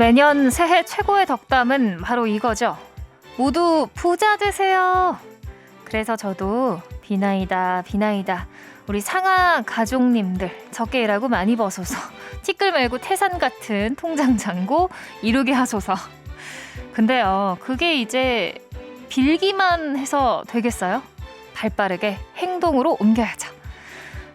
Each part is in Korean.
매년 새해 최고의 덕담은 바로 이거죠. 모두 부자 되세요. 그래서 저도 비나이다 비나이다 우리 상하 가족님들 적게 일하고 많이 버소서 티끌 말고 태산 같은 통장 잔고 이루게 하소서. 근데요 그게 이제 빌기만 해서 되겠어요? 발 빠르게 행동으로 옮겨야죠.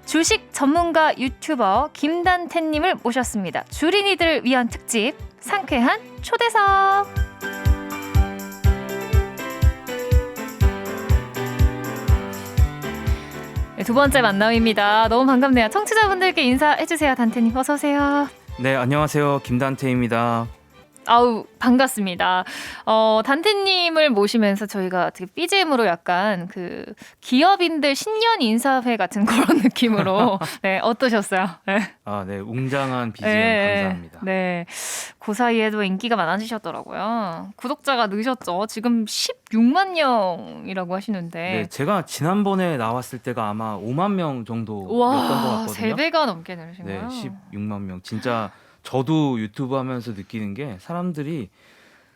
주식 전문가 유튜버 김단태님을 모셨습니다. 주린이들을 위한 특집 상쾌한 초대석. 네, 두 번째 만남입니다. 너무 반갑네요. 청취자분들께 인사해 주세요. 단태님 어서 오세요. 네, 안녕하세요. 김단태입니다. 아우 반갑습니다. 어 단태님을 모시면서 저희가 되게 BGM으로 약간 그 기업인들 신년 인사회 같은 그런 느낌으로 네 어떠셨어요? 네. 아, 네, 웅장한 BGM 네, 감사합니다. 네. 그 사이에도 인기가 많아지셨더라고요. 구독자가 느셨죠. 지금 16만 명이라고 하시는데. 네, 제가 지난번에 나왔을 때가 아마 5만 명 정도였던 것 와, 같거든요. 세 배가 넘게 늘으신 네, 거예요. 16만 명. 진짜 저도 유튜브 하면서 느끼는 게 사람들이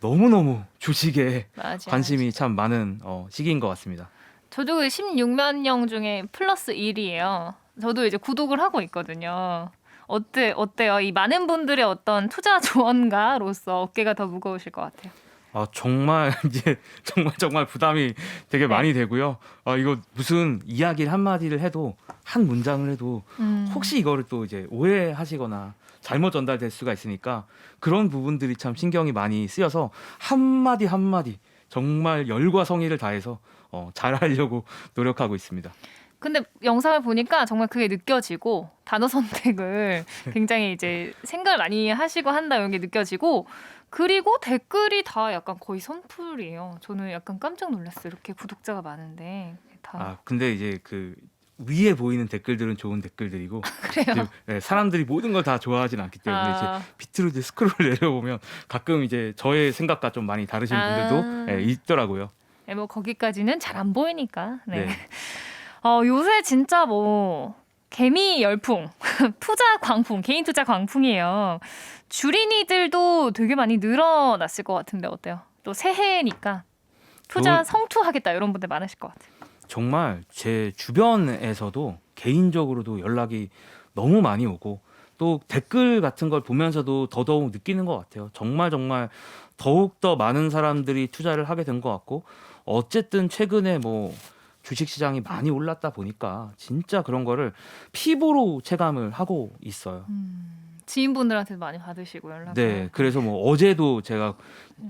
너무너무 주식에 맞아요. 관심이 참 많은 어, 시기인 것 같습니다. 저도 그 16만 명 중에 플러스 1이에요. 저도 이제 구독을 하고 있거든요. 어때 어때요? 이 많은 분들의 어떤 투자 조언가로서 어깨가 더 무거우실 것 같아요. 아, 정말 이제 정말 정말 부담이 되게 네. 많이 되고요. 아, 이거 무슨 이야기를 한 마디를 해도 한 문장을 해도 음. 혹시 이거를 또 이제 오해하시거나 잘못 전달될 수가 있으니까 그런 부분들이 참 신경이 많이 쓰여서 한마디 한마디 정말 열과 성의를 다해서 어, 잘하려고 노력하고 있습니다. 근데 영상을 보니까 정말 그게 느껴지고 단어 선택을 굉장히 이제 생각을 많이 하시고 한다 이런 게 느껴지고 그리고 댓글이 다 약간 거의 선풀이에요. 저는 약간 깜짝 놀랐어요. 이렇게 구독자가 많은데 다 아 근데 이제 그 위에 보이는 댓글들은 좋은 댓글들이고 그래요. 이제, 네, 사람들이 모든 걸 다 좋아하진 않기 때문에 이제 아, 비트로 이제 스크롤 내려보면 가끔 이제 저의 생각과 좀 많이 다르신 아. 분들도 네, 있더라고요. 네, 뭐 거기까지는 잘 안 보이니까. 네. 네. 어, 요새 진짜 뭐 개미 열풍, 투자 광풍, 개인 투자 광풍이에요. 주린이들도 되게 많이 늘어났을 것 같은데 어때요? 또 새해니까 투자 좋은- 성투하겠다 이런 분들 많으실 것 같아요. 정말 제 주변에서도 개인적으로도 연락이 너무 많이 오고 또 댓글 같은 걸 보면서도 더더욱 느끼는 것 같아요. 정말 정말 더욱 더 많은 사람들이 투자를 하게 된 것 같고 어쨌든 최근에 뭐 주식 시장이 많이 올랐다 보니까 진짜 그런 거를 피부로 체감을 하고 있어요. 지인분들한테도 많이 받으시고 연락. 네, 그래서 뭐 어제도 제가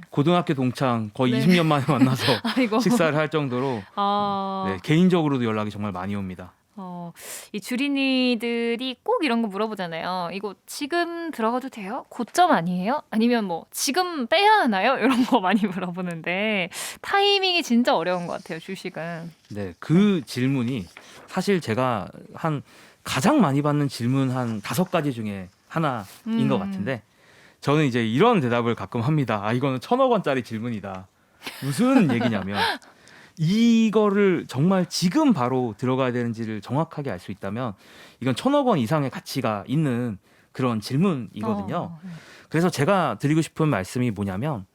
고등학교 동창 거의 네. 20년 만에 만나서 아이고. 식사를 할 정도로 아, 네, 개인적으로도 연락이 정말 많이 옵니다. 어, 이 주린이들이 꼭 이런 거 물어보잖아요. 이거 지금 들어가도 돼요? 고점 아니에요? 아니면 뭐 지금 빼야 하나요? 이런 거 많이 물어보는데 타이밍이 진짜 어려운 것 같아요. 주식은. 네, 그 질문이 사실 제가 한 가장 많이 받는 질문 한 다섯 가지 중에 하나인 음. 것 같은데 저는 이제 이런 대답을 가끔 합니다. 아 이거는 천억 원짜리 질문이다. 무슨 얘기냐면 이거를 정말 지금 바로 들어가야 되는지를 정확하게 알 수 있다면 이건 천억 원 이상의 가치가 있는 그런 질문이거든요. 어, 네. 그래서 제가 드리고 싶은 말씀이 뭐냐면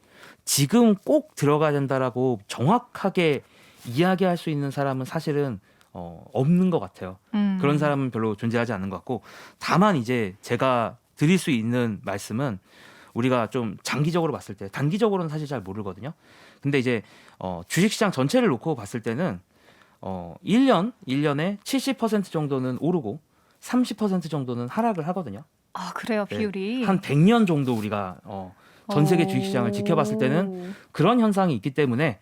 지금 꼭 들어가야 된다라고 정확하게 이야기할 수 있는 사람은 사실은 어, 없는 것 같아요. 음. 그런 사람은 별로 존재하지 않는 것 같고 다만 이제 제가 드릴 수 있는 말씀은 우리가 좀 장기적으로 봤을 때 단기적으로는 사실 잘 모르거든요. 근데 이제 어, 주식시장 전체를 놓고 봤을 때는 어, 1년 1년에 70% 정도는 오르고 30% 정도는 하락을 하거든요. 아 그래요 네. 비율이 한 100년 정도 우리가 어, 전 세계 주식시장을 지켜봤을 때는 그런 현상이 있기 때문에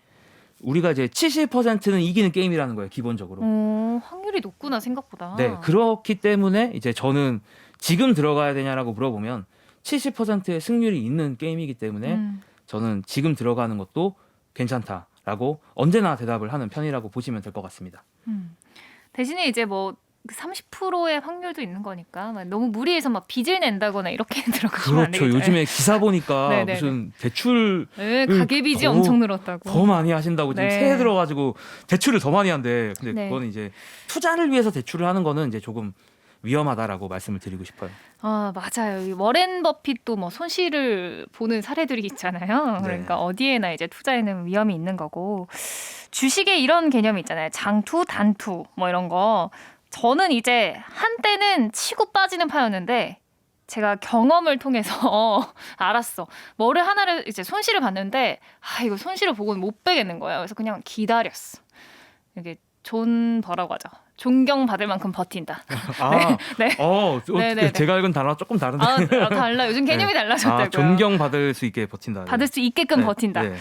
우리가 이제 70%는 이기는 게임이라는 거예요 기본적으로. 어, 확률이 높구나 생각보다. 네 그렇기 때문에 이제 저는 지금 들어가야 되냐라고 물어보면 70%의 승률이 있는 게임이기 때문에 음. 저는 지금 들어가는 것도 괜찮다라고 언제나 대답을 하는 편이라고 보시면 될 것 같습니다. 음. 대신에 이제 뭐 30%의 확률도 있는 거니까 막 너무 무리해서 막 빚을 낸다거나 이렇게 들어가시면 안 그렇죠. 되겠죠. 요즘에 기사 보니까. 무슨 대출 네, 음, 가계 빚이 더- 엄청 늘었다고. 더 많이 하신다고 지금 네. 새해 들어가지고 대출을 더 많이 한대. 근데 네. 그거는 이제 투자를 위해서 대출을 하는 거는 이제 조금 위험하다라고 말씀을 드리고 싶어요. 아 맞아요. 이 워렌 버핏도 뭐 손실을 보는 사례들이 있잖아요. 네. 그러니까 어디에나 이제 투자에는 위험이 있는 거고 주식에 이런 개념이 있잖아요. 장투, 단투 뭐 이런 거. 저는 이제 한때는 치고 빠지는 파였는데 제가 경험을 통해서 알았어. 뭐를 하나를 이제 손실을 봤는데 아 이거 손실을 보고는 못 빼겠는 거예요. 그래서 그냥 기다렸어. 이게 존 버라고 하죠. 존경받을 만큼 버틴다. 아, 네. 어, 어, 네네네. 제가 읽은 단어 조금 다른데. 아, 아, 달라. 요즘 개념이 달라졌다고요. 아, 존경받을 수 있게 버틴다. 받을 수 있게끔 네, 버틴다. 네.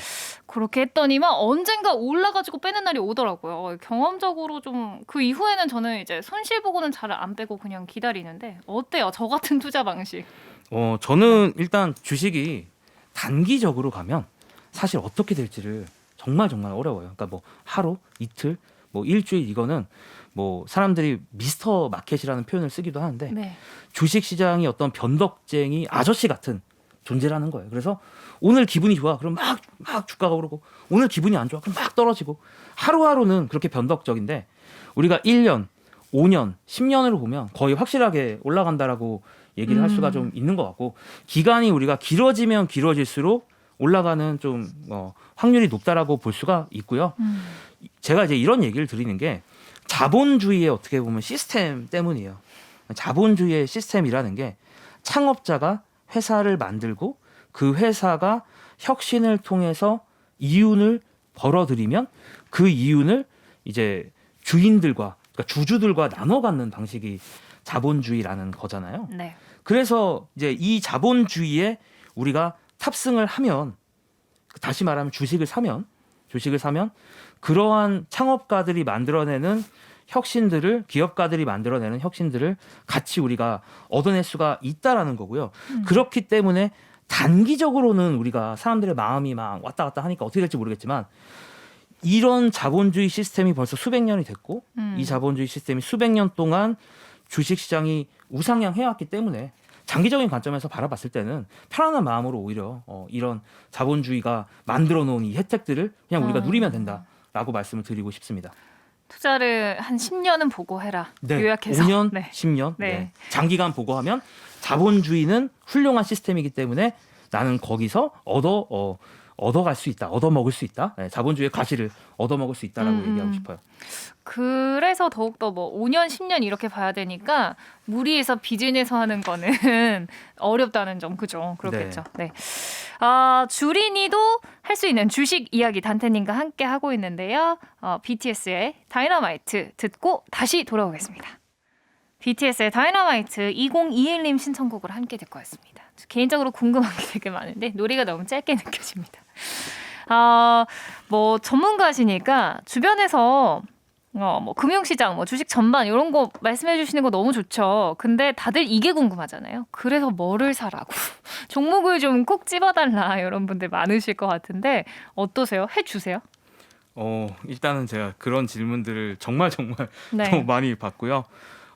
그렇게 했더니만 언젠가 올라가지고 빼는 날이 오더라고요. 경험적으로 좀 그 이후에는 저는 이제 손실 보고는 잘 안 빼고 그냥 기다리는데 어때요? 저 같은 투자 방식. 어, 저는 일단 주식이 단기적으로 가면 사실 어떻게 될지를 정말 정말 어려워요. 그러니까 뭐 하루, 이틀, 뭐 일주일 이거는 뭐 사람들이 미스터 마켓이라는 표현을 쓰기도 하는데 네. 주식 시장이 어떤 변덕쟁이 아저씨 같은 존재라는 거예요. 그래서 오늘 기분이 좋아. 그럼 막, 막 주가가 오르고 오늘 기분이 안 좋아. 그럼 막 떨어지고 하루하루는 그렇게 변덕적인데 우리가 1년, 5년, 10년으로 보면 거의 확실하게 올라간다라고 얘기를 할 음. 수가 좀 있는 것 같고 기간이 우리가 길어지면 길어질수록 올라가는 좀 어, 확률이 높다라고 볼 수가 있고요. 음. 제가 이제 이런 얘기를 드리는 게 자본주의의 어떻게 보면 시스템 때문이에요. 자본주의의 시스템이라는 게 창업자가 회사를 만들고 그 회사가 혁신을 통해서 이윤을 벌어들이면 그 이윤을 이제 주인들과 그러니까 주주들과 나눠 갖는 방식이 자본주의라는 거잖아요. 네. 그래서 이제 이 자본주의에 우리가 탑승을 하면 다시 말하면 주식을 사면 주식을 사면 그러한 창업가들이 만들어내는 혁신들을 기업가들이 만들어내는 혁신들을 같이 우리가 얻어낼 수가 있다라는 거고요. 음. 그렇기 때문에 단기적으로는 우리가 사람들의 마음이 막 왔다 갔다 하니까 어떻게 될지 모르겠지만 이런 자본주의 시스템이 벌써 수백 년이 됐고 음. 이 자본주의 시스템이 수백 년 동안 주식 시장이 우상향 해 왔기 때문에 장기적인 관점에서 바라봤을 때는 편안한 마음으로 오히려 어, 이런 자본주의가 만들어 놓은 이 혜택들을 그냥 우리가 어. 누리면 된다라고 말씀을 드리고 싶습니다. 투자를 한 10년은 보고 해라. 네, 요약해서. 5년, 네. 10년, 네. 네. 장기간 보고 하면 자본주의는 훌륭한 시스템이기 때문에 나는 거기서 얻어 어, 얻어갈 수 있다, 얻어 먹을 수 있다, 네, 자본주의 의 가치를 얻어 먹을 수 있다라고 음, 얘기하고 음. 싶어요. 그래서 더욱더 뭐 5년, 10년 이렇게 봐야 되니까 무리해서 비즈니스 하는 거는 어렵다는 점 그죠? 그렇겠죠. 네. 아, 주린이도 할 수 있는 주식 이야기 단테님과 함께 하고 있는데요. 어, BTS의 다이너마이트 듣고 다시 돌아오겠습니다. BTS의 다이너마이트 2021님 신청곡으로 함께 듣고 왔습니다. 저 개인적으로 궁금한 게 되게 많은데 노래가 너무 짧게 느껴집니다. 아, 뭐 전문가시니까 주변에서 어, 뭐 금융시장, 뭐 주식 전반 이런 거 말씀해 주시는 거 너무 좋죠. 근데 다들 이게 궁금하잖아요. 그래서 뭐를 사라고 종목을 좀 꼭 집어달라 이런 분들 많으실 것 같은데 어떠세요? 해 주세요. 어, 일단은 제가 그런 질문들을 정말 정말 네. 너무 많이 받고요.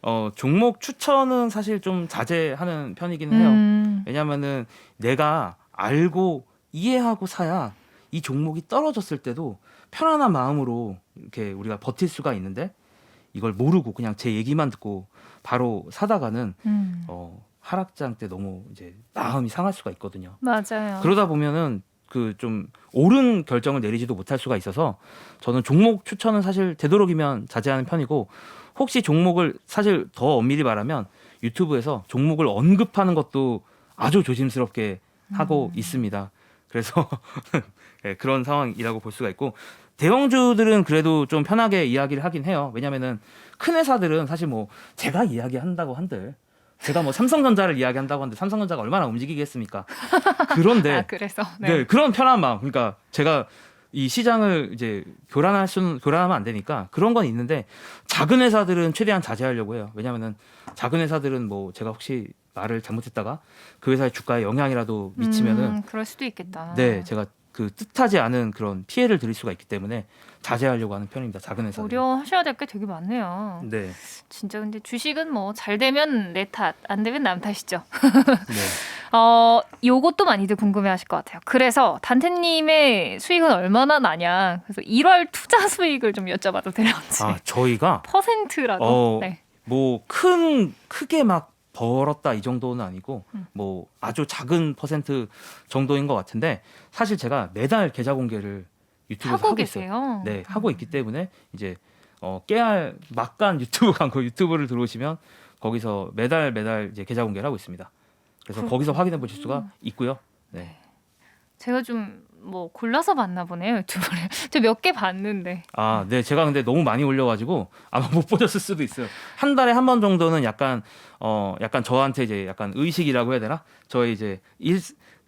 어, 종목 추천은 사실 좀 자제하는 편이기는 해요. 음, 왜냐면은 내가 알고 이해하고 사야 이 종목이 떨어졌을 때도 편안한 마음으로 이렇게 우리가 버틸 수가 있는데 이걸 모르고 그냥 제 얘기만 듣고 바로 사다가는 음, 어, 하락장 때 너무 이제 마음이 상할 수가 있거든요. 맞아요. 그러다 보면은 그 좀 옳은 결정을 내리지도 못할 수가 있어서 저는 종목 추천은 사실 되도록이면 자제하는 편이고 혹시 종목을 사실 더 엄밀히 말하면 유튜브에서 종목을 언급하는 것도 아주 조심스럽게 하고 음. 있습니다. 그래서 예, 그런 상황이라고 볼 수가 있고 대형주들은 그래도 좀 편하게 이야기를 하긴 해요. 왜냐면은 큰 회사들은 사실 뭐 제가 이야기한다고 한들 제가 뭐 삼성전자를 이야기한다고 하는데 삼성전자가 얼마나 움직이겠습니까? 그런데 아 그래서 네. 네. 그런 편한 마음. 그러니까 제가 이 시장을 이제 교란할 수는 교란하면 안 되니까 그런 건 있는데 작은 회사들은 최대한 자제하려고 해요. 왜냐면은 작은 회사들은 뭐 제가 혹시 말을 잘못했다가 그 회사의 주가에 영향이라도 미치면은 음, 그럴 수도 있겠다. 네 제가 그 뜻하지 않은 그런 피해를 드릴 수가 있기 때문에 자제하려고 하는 편입니다. 작은 회사. 고려하셔야 될 게 되게 많네요. 네. 진짜 근데 주식은 뭐 잘 되면 내 탓, 안 되면 남 탓이죠. 네. 어, 요것도 많이들 궁금해하실 것 같아요. 그래서 단테님의 수익은 얼마나 나냐. 그래서 1월 투자 수익을 좀 여쭤봐도 될런지. 아 저희가 퍼센트라도. 어, 네. 뭐큰 크게 막 벌었다 이 정도는 아니고 음. 뭐 아주 작은 퍼센트 정도인 것 같은데 사실 제가 매달 계좌 공개를 유튜브에서 하고 하고, 있어요. 계세요. 네 하고 있기 때문에 이제 어, 깨알 막간 유튜브 광고 유튜브를 들어오시면 거기서 매달 매달 이제 계좌 공개를 하고 있습니다. 그래서 그렇군요. 거기서 확인해 보실 수가 있고요. 네. 제가 좀 뭐 골라서 봤나 보네요 유튜브를. 저 몇 개 봤는데. 아, 네. 제가 근데 너무 많이 올려가지고 아마 못 보셨을 수도 있어요. 한 달에 한 번 정도는 약간 어 약간 저한테 이제 약간 의식이라고 해야 되나? 저의 이제 일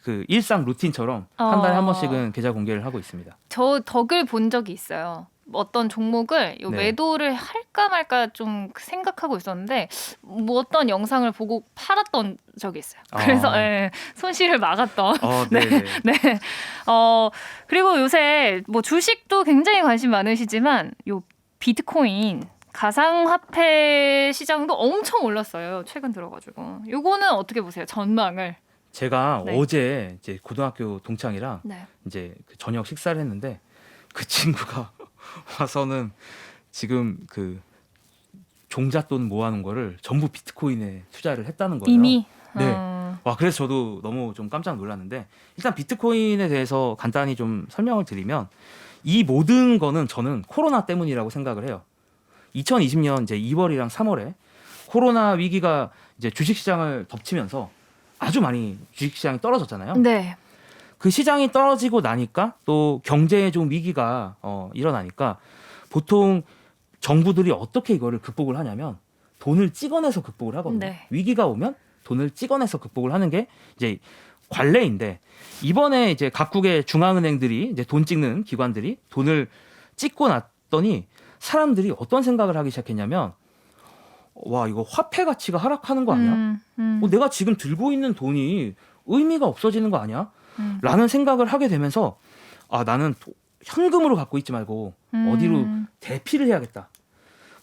그 일상 루틴처럼 한 달에 한 어. 번씩은 계좌 공개를 하고 있습니다. 저 덕을 본 적이 있어요. 어떤 종목을 요 네. 매도를 할까 말까 좀 생각하고 있었는데 뭐 어떤 영상을 보고 팔았던 적이 있어요. 그래서 아. 예, 손실을 막았던. 어, 네. 네. 네. 어 그리고 요새 뭐 주식도 굉장히 관심 많으시지만 요 비트코인 가상화폐 시장도 엄청 올랐어요. 최근 들어가지고. 요거는 어떻게 보세요? 전망을. 제가 네. 어제 이제 고등학교 동창이랑 네. 이제 그 저녁 식사를 했는데 그 친구가 와서는 지금 그 종잣돈 모아놓은 거를 전부 비트코인에 투자를 했다는 거예요. 이미. 네. 어, 와 그래서 저도 너무 좀 깜짝 놀랐는데 일단 비트코인에 대해서 간단히 좀 설명을 드리면 이 모든 거는 저는 코로나 때문이라고 생각을 해요. 2020년 이제 2월이랑 3월에 코로나 위기가 이제 주식시장을 덮치면서 아주 많이 주식시장이 떨어졌잖아요. 네. 그 시장이 떨어지고 나니까 또 경제에 좀 위기가 어, 일어나니까 보통 정부들이 어떻게 이거를 극복을 하냐면 돈을 찍어내서 극복을 하거든요. 네. 위기가 오면 돈을 찍어내서 극복을 하는 게 이제 관례인데 이번에 이제 각국의 중앙은행들이 이제 돈 찍는 기관들이 돈을 찍고 났더니 사람들이 어떤 생각을 하기 시작했냐면 와 이거 화폐 가치가 하락하는 거 아니야? 음, 음, 어, 내가 지금 들고 있는 돈이 의미가 없어지는 거 아니야? 음. 라는 생각을 하게 되면서 아 나는 도- 현금으로 갖고 있지 말고 어디로 음. 대피를 해야겠다.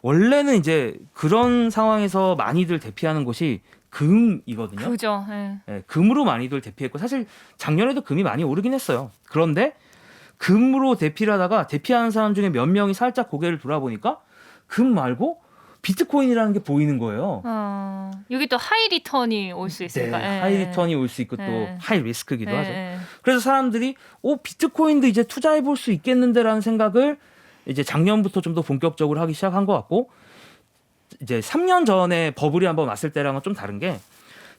원래는 이제 그런 상황에서 많이들 대피하는 곳이 금이거든요. 그죠. 예. 예, 금으로 많이들 대피했고 사실 작년에도 금이 많이 오르긴 했어요. 그런데 금으로 대피를 하다가 대피하는 사람 중에 몇 명이 살짝 고개를 돌아보니까 금 말고 비트코인이라는 게 보이는 거예요. 어, 여기 또 하이 리턴이 올수 네, 있으니까. 예, 하이 예. 리턴이 올 수 있고 또 네. 하이 리스크기도 예, 하죠. 예. 그래서 사람들이 오 비트코인도 이제 투자해 볼 수 있겠는데라는 생각을 이제 작년부터 좀 더 본격적으로 하기 시작한 것 같고 이제 3년 전에 버블이 한번 왔을 때랑은 좀 다른 게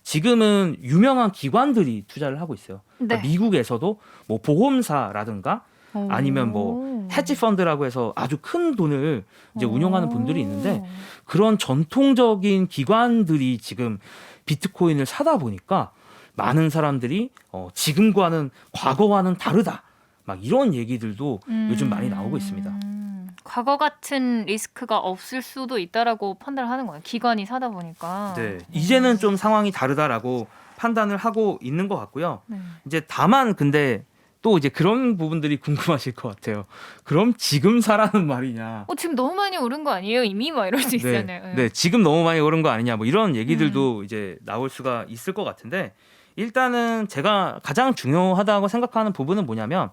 지금은 유명한 기관들이 투자를 하고 있어요. 그러니까 네. 미국에서도 뭐 보험사라든가 아니면 뭐 오. 헤지 펀드라고 해서 아주 큰 돈을 이제 운영하는 분들이 있는데 오. 그런 전통적인 기관들이 지금 비트코인을 사다 보니까 많은 사람들이 어, 지금과는 과거와는 다르다. 막 이런 얘기들도 요즘 많이 나오고 있습니다. 음, 과거 같은 리스크가 없을 수도 있다라고 판단을 하는 거예요. 기관이 사다 보니까. 네, 이제는 좀 상황이 다르다라고 판단을 하고 있는 것 같고요. 네. 이제 다만 근데 또 이제 그런 부분들이 궁금하실 것 같아요. 그럼 지금 사라는 말이냐? 어, 지금 너무 많이 오른 거 아니에요? 이미 막 이럴 수 있잖아요. 네, 네, 지금 너무 많이 오른 거 아니냐 뭐 이런 얘기들도 음. 이제 나올 수가 있을 것 같은데 일단은 제가 가장 중요하다고 생각하는 부분은 뭐냐면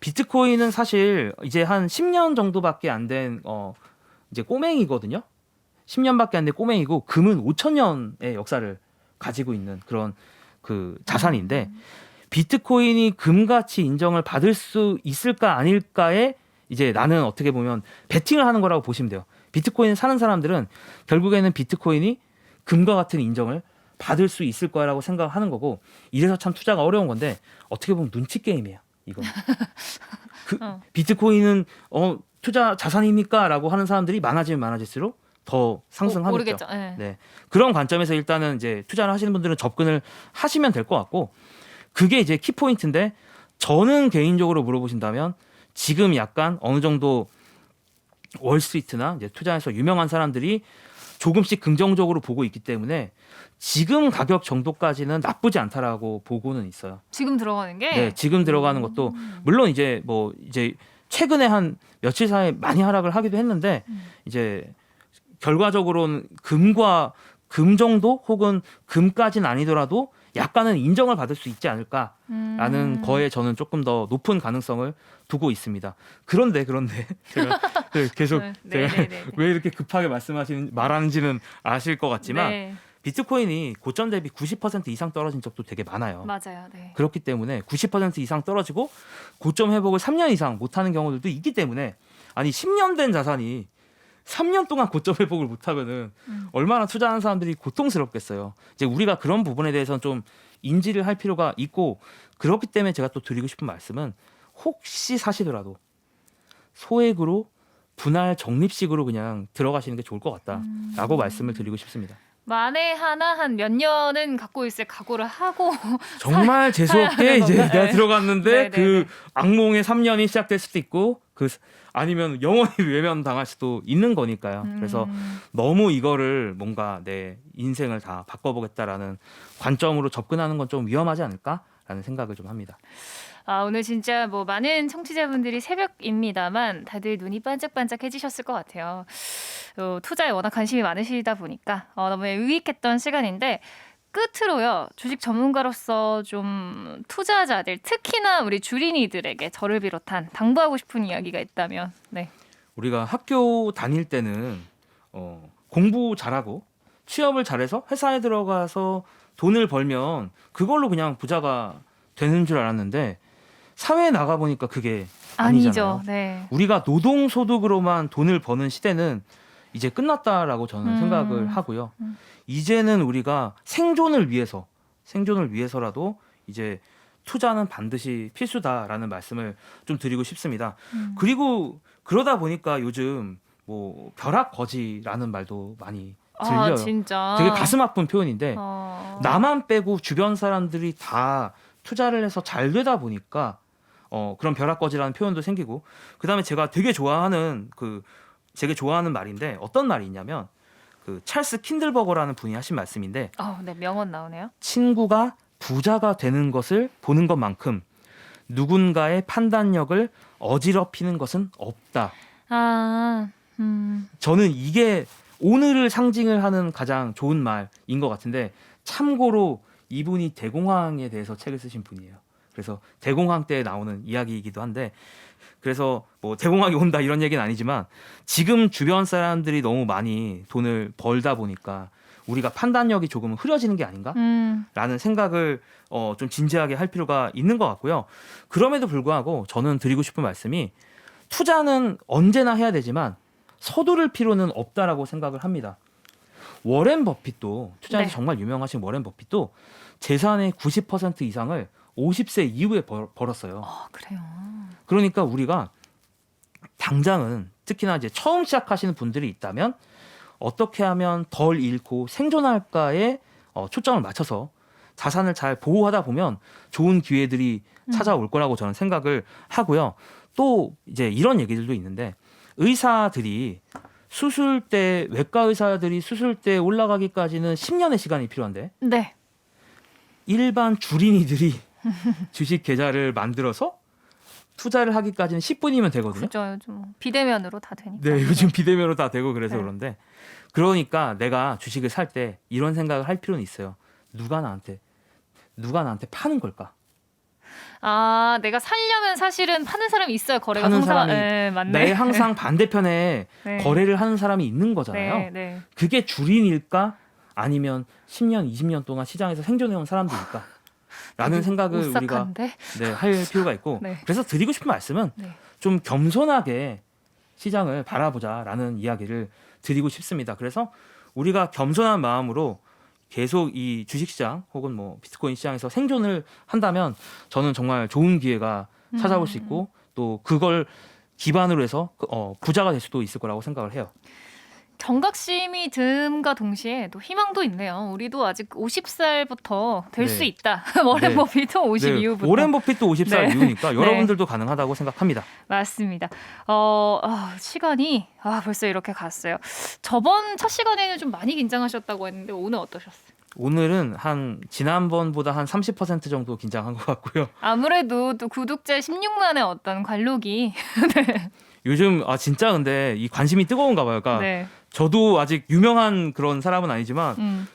비트코인은 사실 이제 한 10년 정도밖에 안 된 어, 이제 꼬맹이거든요. 10년밖에 안 된 꼬맹이고 금은 5천 년의 역사를 가지고 있는 그런 그 자산인데 비트코인이 금같이 인정을 받을 수 있을까 아닐까에 이제 나는 어떻게 보면 베팅을 하는 거라고 보시면 돼요. 비트코인 사는 사람들은 결국에는 비트코인이 금과 같은 인정을 받을 수 있을 거라고 생각하는 거고 이래서 참 투자가 어려운 건데 어떻게 보면 눈치 게임이에요. 이건 그 어. 비트코인은 어 투자 자산입니까라고 하는 사람들이 많아지면 많아질수록 더 모- 상승하겠죠. 네. 네. 그런 관점에서 일단은 이제 투자를 하시는 분들은 접근을 하시면 될 것 같고 그게 이제 키포인트인데 저는 개인적으로 물어보신다면 지금 약간 어느 정도 월스트리트나 이제 투자에서 유명한 사람들이 조금씩 긍정적으로 보고 있기 때문에 지금 가격 정도까지는 나쁘지 않다라고 보고는 있어요. 지금 들어가는 게 네, 지금 들어가는 것도 물론 이제 뭐 이제 최근에 한 며칠 사이에 많이 하락을 하기도 했는데 음. 이제 결과적으로는 금과 금 정도 혹은 금까지는 아니더라도 약간은 인정을 받을 수 있지 않을까라는 음. 거에 저는 조금 더 높은 가능성을 두고 있습니다. 그런데 그런데 제가 그 계속 네, 제가 네, 네, 네. 왜 이렇게 급하게 말씀하시는 말하는지는 아실 것 같지만 네, 비트코인이 고점 대비 90% 이상 떨어진 적도 되게 많아요. 맞아요. 네. 그렇기 때문에 90% 이상 떨어지고 고점 회복을 3년 이상 못하는 경우들도 있기 때문에 아니 10년 된 자산이 3년 동안 고점 회복을 못하면은 음. 얼마나 투자하는 사람들이 고통스럽겠어요. 이제 우리가 그런 부분에 대해서는 좀 인지를 할 필요가 있고 그렇기 때문에 제가 또 드리고 싶은 말씀은 혹시 사시더라도 소액으로 분할 적립식으로 그냥 들어가시는 게 좋을 것 같다라고 음. 말씀을 드리고 싶습니다. 만에 하나 한 몇 년은 갖고 있을 각오를 하고 정말 재수없게 이제? 내가 네. 들어갔는데 네, 네, 그 네. 악몽의 3년이 시작될 수도 있고 그 아니면 영원히 외면 당할 수도 있는 거니까요. 그래서 음. 너무 이거를 뭔가 내 인생을 다 바꿔보겠다라는 관점으로 접근하는 건 좀 위험하지 않을까라는 생각을 좀 합니다. 아, 오늘 진짜 뭐 많은 청취자분들이 새벽입니다만 다들 눈이 반짝반짝해지셨을 것 같아요. 어, 투자에 워낙 관심이 많으시다 보니까 어, 너무 유익했던 시간인데 끝으로요 주식 전문가로서 좀 투자자들 특히나 우리 주린이들에게 저를 비롯한 당부하고 싶은 이야기가 있다면 네. 우리가 학교 다닐 때는 어, 공부 잘하고 취업을 잘해서 회사에 들어가서 돈을 벌면 그걸로 그냥 부자가 되는 줄 알았는데 사회에 나가 보니까 그게 아니잖아요. 아니죠. 네. 우리가 노동 소득으로만 돈을 버는 시대는 이제 끝났다라고 저는 음. 생각을 하고요. 음. 이제는 우리가 생존을 위해서 생존을 위해서라도 이제 투자는 반드시 필수다라는 말씀을 좀 드리고 싶습니다. 음. 그리고 그러다 보니까 요즘 뭐 벼락 거지라는 말도 많이 들려요. 아 진짜. 되게 가슴 아픈 표현인데 어. 나만 빼고 주변 사람들이 다 투자를 해서 잘 되다 보니까 어 그런 벼락 거지라는 표현도 생기고 그다음에 제가 되게 좋아하는 그 되게 좋아하는 말인데 어떤 말이 있냐면 그 찰스 킨들버거라는 분이 하신 말씀인데 어, 네 명언 나오네요. 친구가 부자가 되는 것을 보는 것만큼 누군가의 판단력을 어지럽히는 것은 없다. 아, 음, 저는 이게 오늘을 상징을 하는 가장 좋은 말인 것 같은데 참고로 이분이 대공황에 대해서 책을 쓰신 분이에요. 그래서 대공황 때 나오는 이야기이기도 한데 그래서 뭐 대공황이 온다 이런 얘기는 아니지만 지금 주변 사람들이 너무 많이 돈을 벌다 보니까 우리가 판단력이 조금 흐려지는 게 아닌가? 음, 라는 생각을 어, 좀 진지하게 할 필요가 있는 것 같고요. 그럼에도 불구하고 저는 드리고 싶은 말씀이 투자는 언제나 해야 되지만 서두를 필요는 없다라고 생각을 합니다. 워렌 버핏도 투자에서 네. 정말 유명하신 워렌 버핏도 재산의 90% 이상을 50세 이후에 벌, 벌었어요. 어, 그래요. 그러니까 우리가 당장은 특히나 이제 처음 시작하시는 분들이 있다면 어떻게 하면 덜 잃고 생존할까에 어, 초점을 맞춰서 자산을 잘 보호하다 보면 좋은 기회들이 음. 찾아올 거라고 저는 생각을 하고요. 또 이제 이런 얘기들도 있는데 의사들이 수술 때 외과 의사들이 수술 때 올라가기까지는 10년의 시간이 필요한데 네. 일반 주린이들이 주식 계좌를 만들어서 투자를 하기까지는 10분이면 되거든요. 그죠. 요즘 뭐 비대면으로 다 되니까. 네, 요즘 비대면으로 다 되고 그래서 네. 그런데 그러니까 내가 주식을 살 때 이런 생각을 할 필요는 있어요. 누가 나한테 누가 나한테 파는 걸까? 아, 내가 살려면 사실은 파는 사람이 있어요. 거래가 파는. 사람이 네, 맞네. 내 항상 반대편에 네. 거래를 하는 사람이 있는 거잖아요. 네, 네. 그게 주린일까? 아니면 10년, 20년 동안 시장에서 생존해온 사람들일까? 라는 생각을 우리가 오싹한데. 네, 할 필요가 있고 네. 그래서 드리고 싶은 말씀은 네. 좀 겸손하게 시장을 바라보자라는 이야기를 드리고 싶습니다. 그래서 우리가 겸손한 마음으로 계속 이 주식시장 혹은 뭐 비트코인 시장에서 생존을 한다면 저는 정말 좋은 기회가 찾아올 수 음. 있고 또 그걸 기반으로 해서 그, 어, 부자가 될 수도 있을 거라고 생각을 해요. 경각심이 듬과 동시에 또 희망도 있네요. 우리도 아직 50살부터 될 네. 수 있다. 워렌 네. 버핏도 50 네, 이후부터. 오렌 버핏도 50살 네. 이후니까 네. 여러분들도 가능하다고 생각합니다. 맞습니다. 어, 아, 시간이 아, 벌써 이렇게 갔어요. 저번 첫 시간에는 좀 많이 긴장하셨다고 했는데 오늘 어떠셨어요? 오늘은 한 지난번보다 한 30% 정도 긴장한 것 같고요. 아무래도 또 구독자 16만의 어떤 관록이 요즘 아 진짜 근데 이 관심이 뜨거운가 봐요. 그러니까 네. 저도 아직 유명한 그런 사람은 아니지만 음.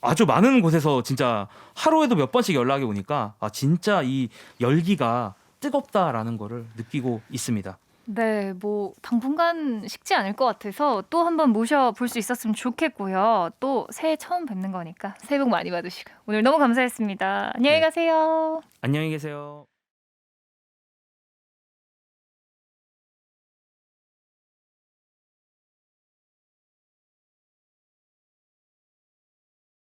아주 많은 곳에서 진짜 하루에도 몇 번씩 연락이 오니까 아 진짜 이 열기가 뜨겁다라는 거를 느끼고 있습니다. 네, 뭐 당분간 식지 않을 것 같아서 또 한번 모셔 볼 수 있었으면 좋겠고요. 또 새해 처음 뵙는 거니까 새해 복 많이 받으시고 오늘 너무 감사했습니다. 안녕히 네. 가세요. 안녕히 계세요.